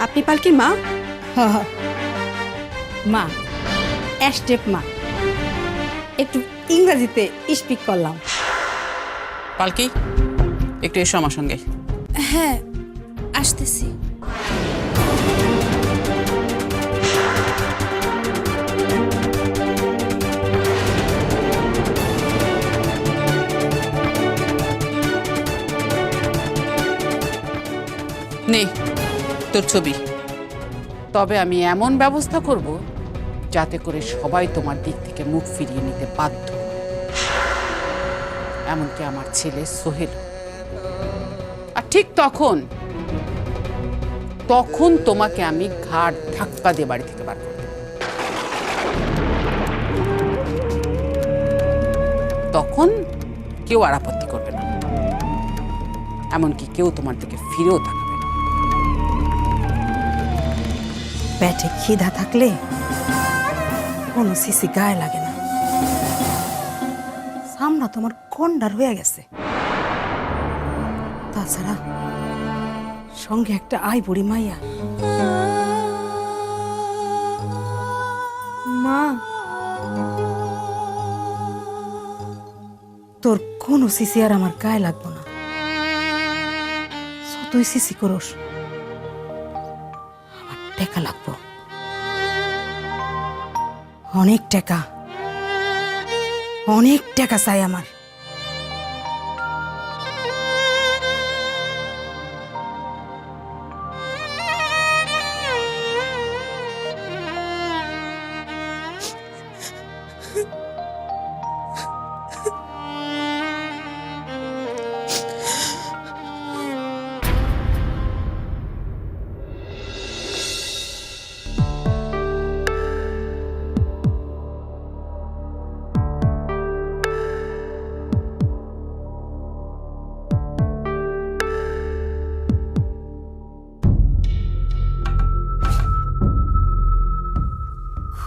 আপনি পালকির মা? হ হ। মা স্টেপ মা। একটু ইংরেজিতে স্পিক করলাম। পালকি একটু এসো আমার সঙ্গে। হ্যাঁ আসতেছি। নে, তোর ছবি। তবে আমি এমন ব্যবস্থা করব যাতে করে সবাই তোমার দিক থেকে মুখ ফিরিয়ে নিতে বাধ্য এমনকি আমার ছেলে সোহেল। আর ঠিক তখন তখন তোমাকে আমি ঘাট ধাক্কা দিয়ে বাড়ি থেকে বার তখন কেউ আর আপত্তি করবে না। এমনকি কেউ তোমার দিকে ফিরেও তাকাবে পেটে খিদা থাকলে কোনো সিসি গায়ে লাগে না। সামনা তোমার কন্ডার হয়ে গেছে। তাছাড়া সঙ্গে একটা আই বুড়ি মাইয়া। মা, তোর কোনো সিসি আর আমার গায়ে লাগবো না। তুই সিসি করস। অনেক টাকা। অনেক টাকা চাই আমার।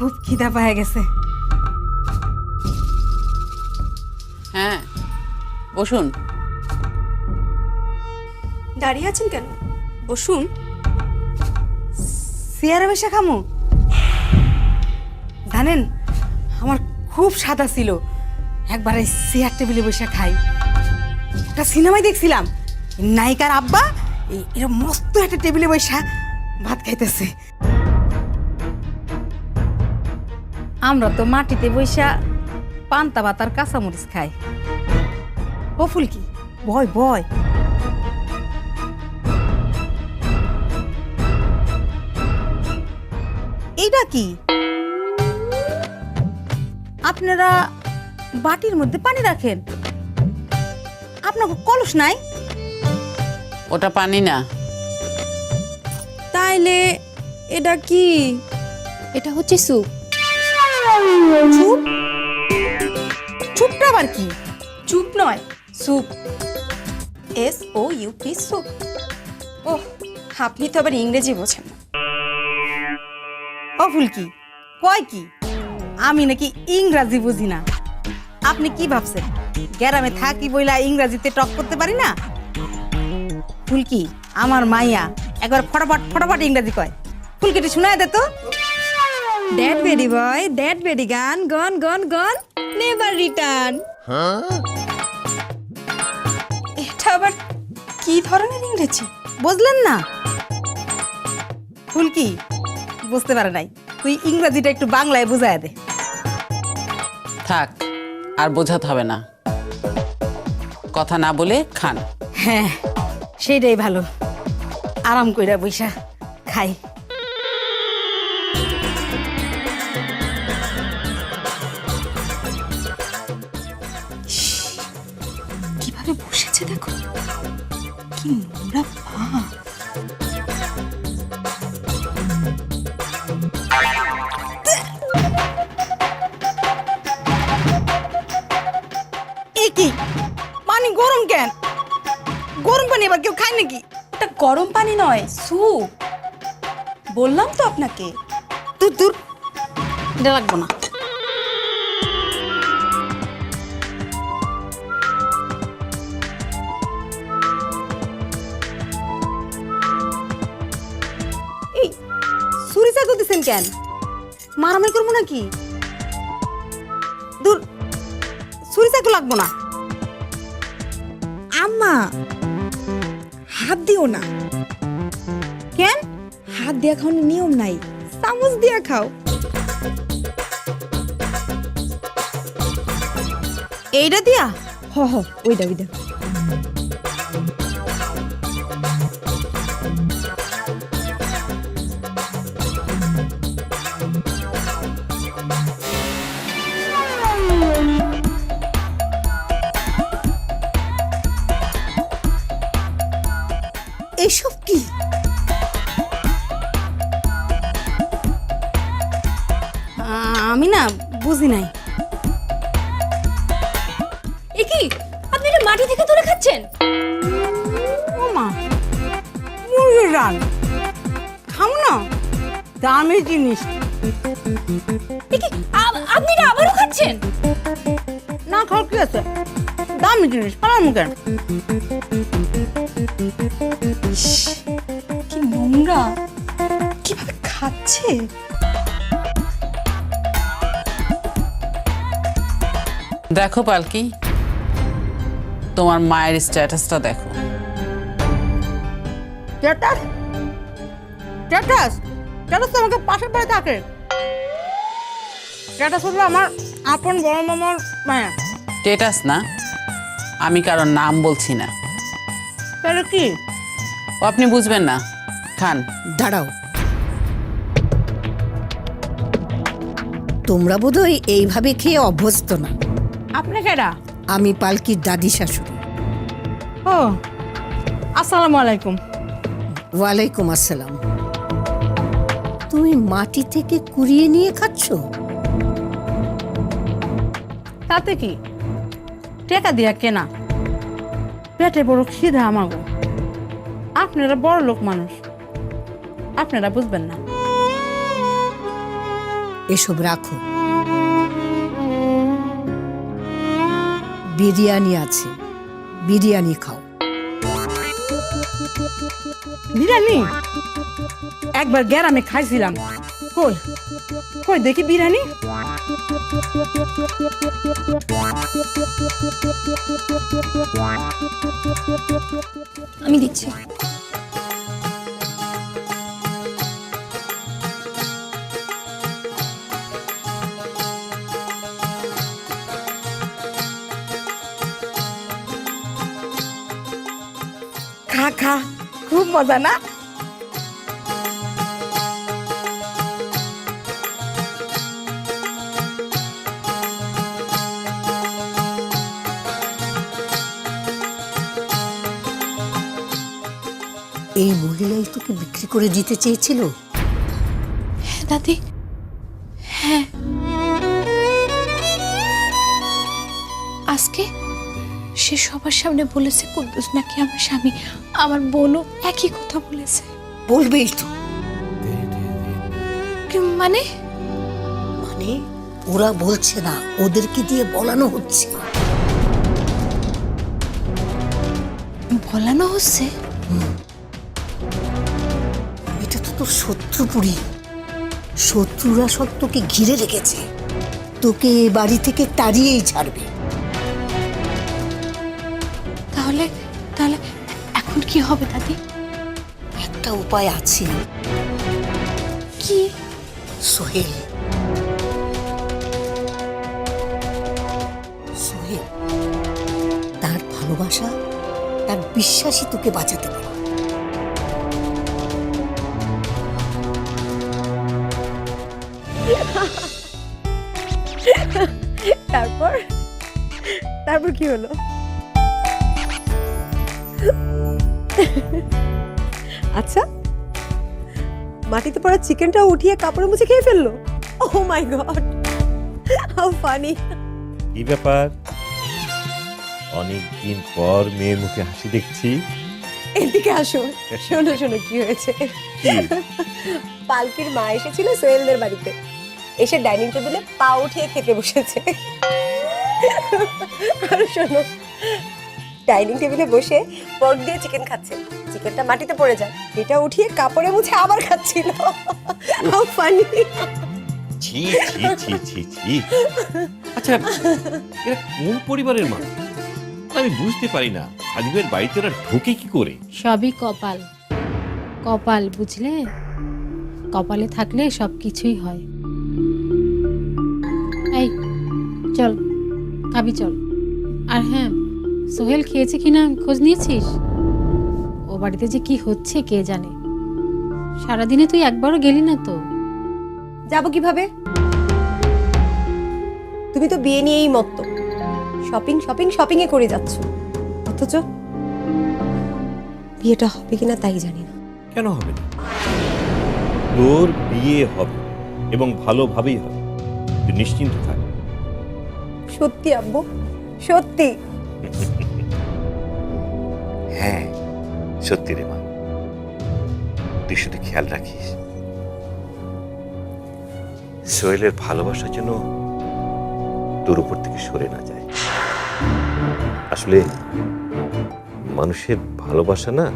খুব খিদা পায়ে গেছে। হ্যাঁ বসুন। দাঁড়িয়ে আছেন কেন? বসুন। চেয়ারে বসে খামু। জানেন আমার খুব সাদা ছিল। একবার এই চেয়ার টেবিলে বসে খাই। একটা সিনেমায় দেখছিলাম। নায়িকার আব্বা এই- এরকম মস্ত একটা টেবিলে বসে ভাত খাইতেছে। আমরা তো মাটিতে বৈশা পান্তা ভাত আর কাঁচামরিচ খাই। ও ফুলকি বয় বয়। এইটা কি? আপনারা বাটির মধ্যে পানি রাখেন। আপনার কলস নাই? ওটা পানি না। তাইলে এটা কি? এটা হচ্ছে স্যুপ। চুপ চুপটা আবার কি? চুপ নয় এস ও ওহ, আপনি তো আবার ইংরেজি বোঝেন। ও কয় কি? আমি নাকি ইংরাজি বুঝি না। আপনি কি ভাবছেন? গ্রামে থাকি বইলা ইংরাজিতে টক করতে পারি না? ফুলকি আমার মাইয়া একবার ফটাফট ফটাফট ইংরাজি কয়। ফুলকিটি শোনায় দে তো? That berry boy that berry gun gone gone gone never return এটা আবার কি ধরনের ইংরেজি? বুঝলেন না? ফুলকি বুঝতে পারে নাই। তুই ইংরাজিটা একটু বাংলায় বুঝায় দে। থাক আর বোঝাতে হবে না। কথা না বলে খান। হ্যাঁ সেইটাই ভালো। আরাম কইরা বইসা খাই। পানি আবার কেউ খায় নাকি? ওটা গরম পানি নয় স্যুপ। বললাম তো আপনাকে। তুই দূর। এটা লাগবো না। এই সুরি চাকু দিচ্ছেন কেন? মারামারি করব নাকি? দূর সুরি চাকু লাগবো না। আম্মা হাত দিও না। কেন? হাত দিয়া খাওয়ানোর নিয়ম নাই। চামচ দিয়া খাও। এইটা দিয়া? হ হ ওইটা ওইটা আমি না বুঝি নাই। এ কি? আপনি এটা মাটি থেকে তুলে খাচ্ছেন? ও মা মুরগির রান। খাম না দামি জিনিস। এ কি আ- আপনি এটা আবারও খাচ্ছেন? না খাওয়ার কি আছে? দামি জিনিস খাওয়ার মুখে কি নোংরা। কীভাবে খাচ্ছে? দেখো পালকি তোমার মায়ের স্ট্যাটাসটা দেখো। স্ট্যাটাস? স্ট্যাটাস? স্ট্যাটাস তো আমাকে পাশের বাড়ি থাকে স্ট্যাটাস হলো আমার আপন বড় মামার মায়া। স্টেটাস না? আমি কারোর নাম বলছি না। তাহলে কি? ও আপনি বুঝবেন না। খান। দাঁড়াও। তোমরা বোধহয় এইভাবে খেয়ে অভ্যস্ত না। আপনি কেডা আমি পালকির দাদি শাশুড়ি। ও আসসালামু আলাইকুম। ওয়ালাইকুম আসসালাম। তুমি মাটি থেকে কুড়িয়ে নিয়ে খাচ্ছ? তাতে কি? টেকা দিয়া কেনা। পেটে বড় খিদা আমাগো। আপনারা বড় লোক মানুষ। আপনারা বুঝবেন না। এসব রাখো। বিরিয়ানি আছে। বিরিয়ানি খাও। বিরিয়ানি? একবার গ্যারামে খাইছিলাম। কই? কই দেখি বিরিয়ানি? আমি দিচ্ছি। খা খা খুব মজা না? এই মহিলাই তোকে বিক্রি করে দিতে চেয়েছিল? হ্যাঁ দাদি। হ্যাঁ। আজকে সে সবার সামনে বলেছে কুদ্দুস নাকি আমার স্বামী? আমার বোনও একই কথা বলেছে। বলবেই তো। কি- মানে? মানে ওরা বলছে না ওদেরকে দিয়ে বলানো হচ্ছে। বলানো হচ্ছে? এটা তো তোর শত্রুপুরি শত্রুরা সব তোকে ঘিরে রেখেছে। তোকে এ বাড়ি থেকে তাড়িয়েই ছাড়বে। তাহলে তাহলে এখন কি হবে দাদি? একটা উপায় আছে। কি? সোহেল। সোহেল তার ভালোবাসা তার বিশ্বাসই তোকে বাঁচাতে পারে। তারপর? তারপর কি হলো? আচ্ছা মাটিতে পড়া চিকেনটা উঠিয়ে কাপড়ে মুছে খেয়ে ফেলল? Oh my god how funny কি ব্যাপার? অনেক দিন পর মেয়ের মুখে হাসি দেখছি। এদিকে আসো শোনো শোনো কি হয়েছে? পালকির মা এসেছিল সোহেলদের বাড়িতে। এসে ডাইনিং টেবিলে পা উঠিয়ে খেতে বসেছে। আর শোনো ডাইনিং টেবিলে বসে পর্ক দিয়ে চিকেন খাচ্ছে। চিকেনটা মাটিতে পড়ে যায়। এটা উঠিয়ে কাপড়ে মুছে আবার খাচ্ছিল। হাউ ফানি ছি ছি ছি ছি ছি। আচ্ছা এরা কোন পরিবারের মানুষ? আমি বুঝতে পারি না। হাজিবের বাড়িতে ওরা ঢোকে কি করে? সবই কপাল। কপাল বুঝলে? কপালে থাকলে সব কিছুই হয়। এই চল খাবি চল। আর হ্যাঁ সোহেল খেয়েছে কিনা খোঁজ নিয়েছিস? ও বাড়িতে যে কি হচ্ছে কে জানে? সারাদিনে তুই একবারও গেলি না তো। যাব কীভাবে? তুমি তো বিয়ে নিয়েই মত্ত। শপিং শপিং শপিং এ করে যাচ্ছ। অথচ বিয়েটা হবে কিনা তাই জানি না। কেন হবে না? তোর বিয়ে হবে এবং ভালোভাবেই হবে। তুই নিশ্চিন্ত থাক। সত্যি আব্বু সত্যি। হ্যাঁ সত্যি রে মা। তুই শুধু খেয়াল রাখিস। সোহেলের ভালোবাসা যেন তোর উপর থেকে সরে না যায়। আসলে মানুষের ভালোবাসা না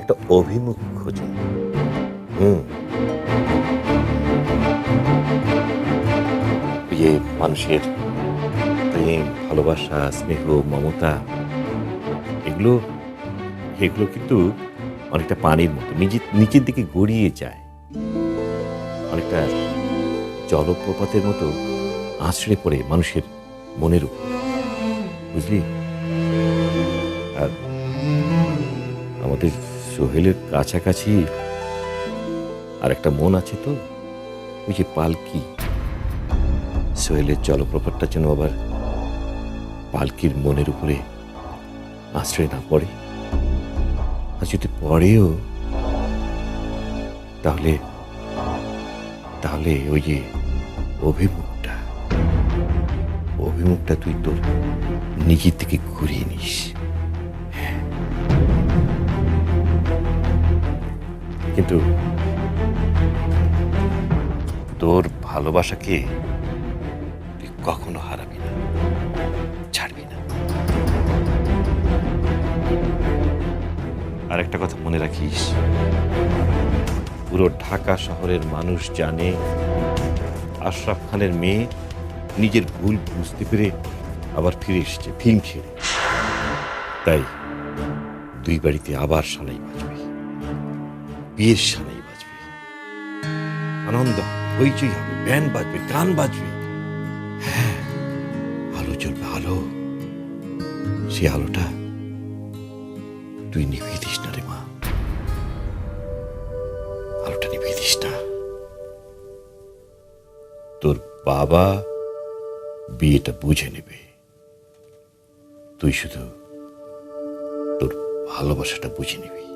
একটা অভিমুখ খোঁজে। হুম। মানুষের প্রেম, ভালোবাসা, স্নেহ, মমতা এগুলো এগুলো কিন্তু অনেকটা পানির মতো, নিজে, নিচের দিকে গড়িয়ে যায়। অনেকটা জলপ্রপাতের মতো আছড়ে পড়ে মানুষের মনের উপর। বুঝলি? আর আমাদের সোহেলের কাছাকাছি আর একটা মন আছে তো, ওই যে পালকি। সোহেলের জলপ্রপাতটা যেন আবার পালকির মনের উপরে আশ্রয় না পড়ে। আর যদি পড়েও, তাহলে তাহলে ওই যে অভিমুখটা অভিমুখটা তুই তোর নিজের থেকে ঘুরিয়ে নিস। হ্যাঁ। কিন্তু তোর ভালোবাসাকে তুই কখনো হারাবি আর একটা কথা মনে রাখিস। পুরো ঢাকা শহরের মানুষ জানে, আশরাফ খানের মেয়ে নিজের ভুল বুঝতে পেরে আবার ফিরে এসেছে, ফিল্ম ছেড়ে। তাই দুই বাড়িতে আবার সালাই বাজবে। বিয়ের সালাই বাজবে। আনন্দ, হইচই হবে ব্যান্ড বাজবে, গান বাজবে। হ্যাঁ আলো জ্বলবে, আলো। সে আলোটা তুই নিভিয়ে না তোর বাবা বিয়েটা বুঝে নেবে। তুই শুধু তোর ভালোবাসাটা বুঝে নিবি।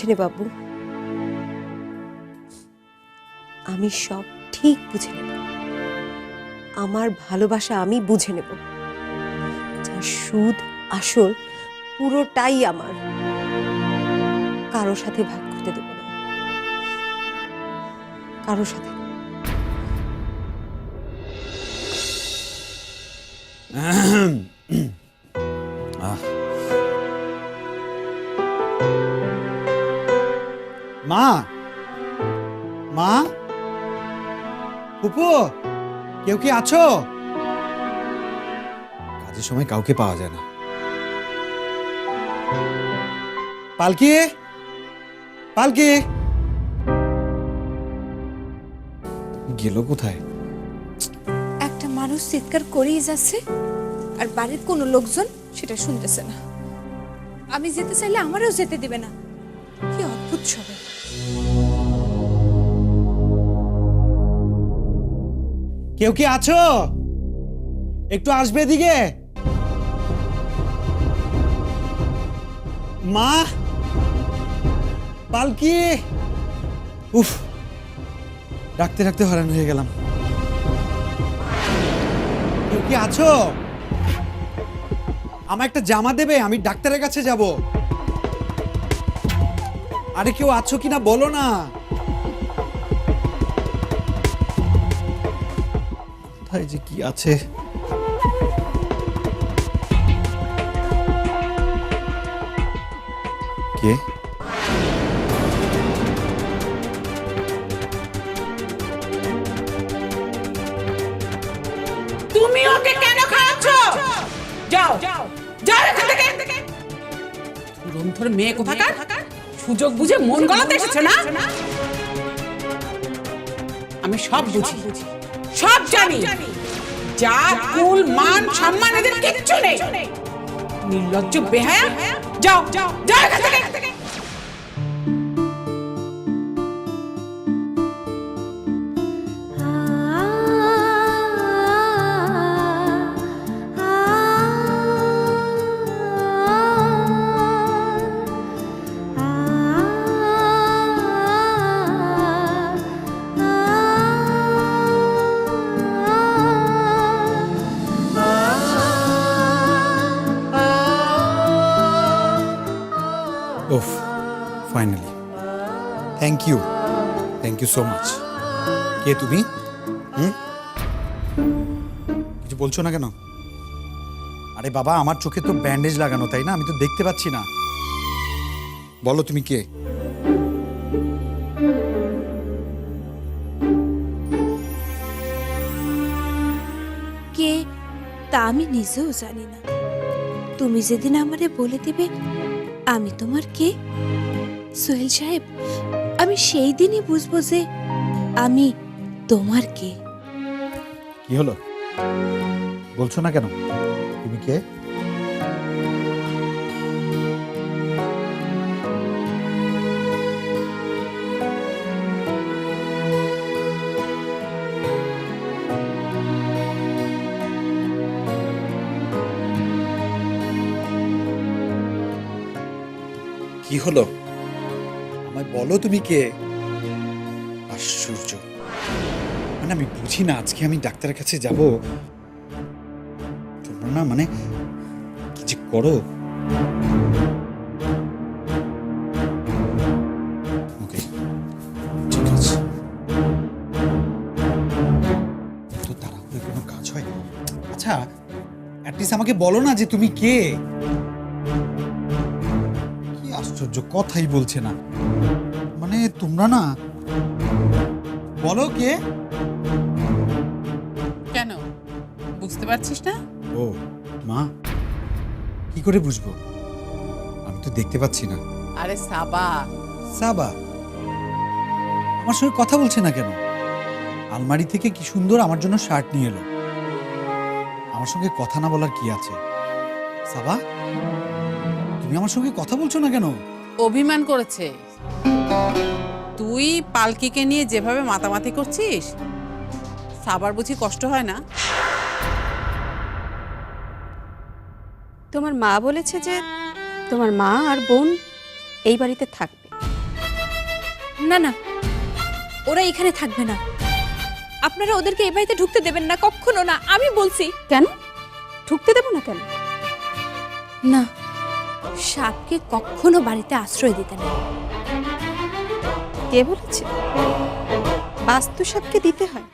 বুঝে নে বাবু। আমি সব ঠিক বুঝে নেব। আমার ভালোবাসা আমি বুঝে নেব। যার সুদ, আসল, পুরোটাই আমার। কারও সাথে ভাগ করতে দেব না। কারোর সাথে মা। মা। পুপু কেউ কি আছো? কাজের সময় কাউকে পাওয়া যায় না। পালকি? পালকি? গেল কোথায়? একটা মানুষ চিৎকার করেই যাচ্ছে, আর বাড়ির কোনো লোকজন সেটা শুনতেছে না। আমি যেতে চাইলে আমারও যেতে দিবে না। কি অদ্ভুত সবাই কেউ কি আছো? একটু আসবে এদিকে? মা? পালকি? উফ, ডাকতে ডাকতে হয়রান হয়ে গেলাম। কেউ কি আছো? আমার একটা জামা দেবে, আমি ডাক্তারের কাছে যাব। আরে কেউ আছো কিনা বলো না। কোথায় যে কি আছে? কে? তুমি ওকে কেন খাওয়াচ্ছ? যাও যাও এখান থেকে। ধর মেয়ে কোথাকার? সুযোগ বুঝে মন গলাতে এসেছে না? আমি সব বুঝি। সব জানি। যা কুল, মান, সম্মান এদের কিচ্ছু নেই। নির্লজ্জ বেহায়া, যাও যাও যাও এখান থেকে। সো মাচ কে তুমি? হুম? কিছু বলছো না কেন? আরে বাবা, আমার চোখে তো ব্যান্ডেজ লাগানো, তাই না? আমি তো দেখতে পাচ্ছি না। বলো তুমি কে? কে? তা আমি নিজেও জানি না। তুমি যেদিন আমারে বলে দিবে, আমি তোমার কে? সোহেল সাহেব আমি সেই দিনই বুঝব যে আমি তোমার কে। কি হলো? বলছো না কেন? তুমি কে? কি হলো? আমায় বলো তুমি কে? আশ্চর্য। মানে আমি বুঝি না আজকে আমি ডাক্তারের কাছে যাব। না মানে কিছু করো? আচ্ছা অ্যাটলিস্ট আমাকে বলো না যে তুমি কি। আশ্চর্য কথাই বলছে না। মানে তোমরা না বলো কে? কেন? বুঝতে পারছিস না? ও মা কি করে বুঝব? আমি তো দেখতে পাচ্ছি না। আরে সাবা। সাবা আমার সঙ্গে কথা বলছে না কেন? আলমারি থেকে কি সুন্দর আমার জন্য শার্ট নিয়ে এলো। আমার সঙ্গে কথা না বলার কি আছে? সাবা? তুমি আমার সঙ্গে কথা বলছো না কেন? অভিমান করেছে। তুই পালকিকে নিয়ে যেভাবে মাতামাতি করছিস সাবার বুঝি কষ্ট হয় না? তোমার মা বলেছে যে তোমার মা আর বোন এই বাড়িতে থাকবে। না না ওরা এখানে থাকবে না। আপনারা ওদেরকে এই বাড়িতে ঢুকতে দেবেন না কখনো না আমি বলছি। কেন? ঢুকতে দেবো না কেন? না। সাপকে কখনো বাড়িতে আশ্রয় দিতে না কে বলেছে? বাস্তু সাপকে দিতে হয়?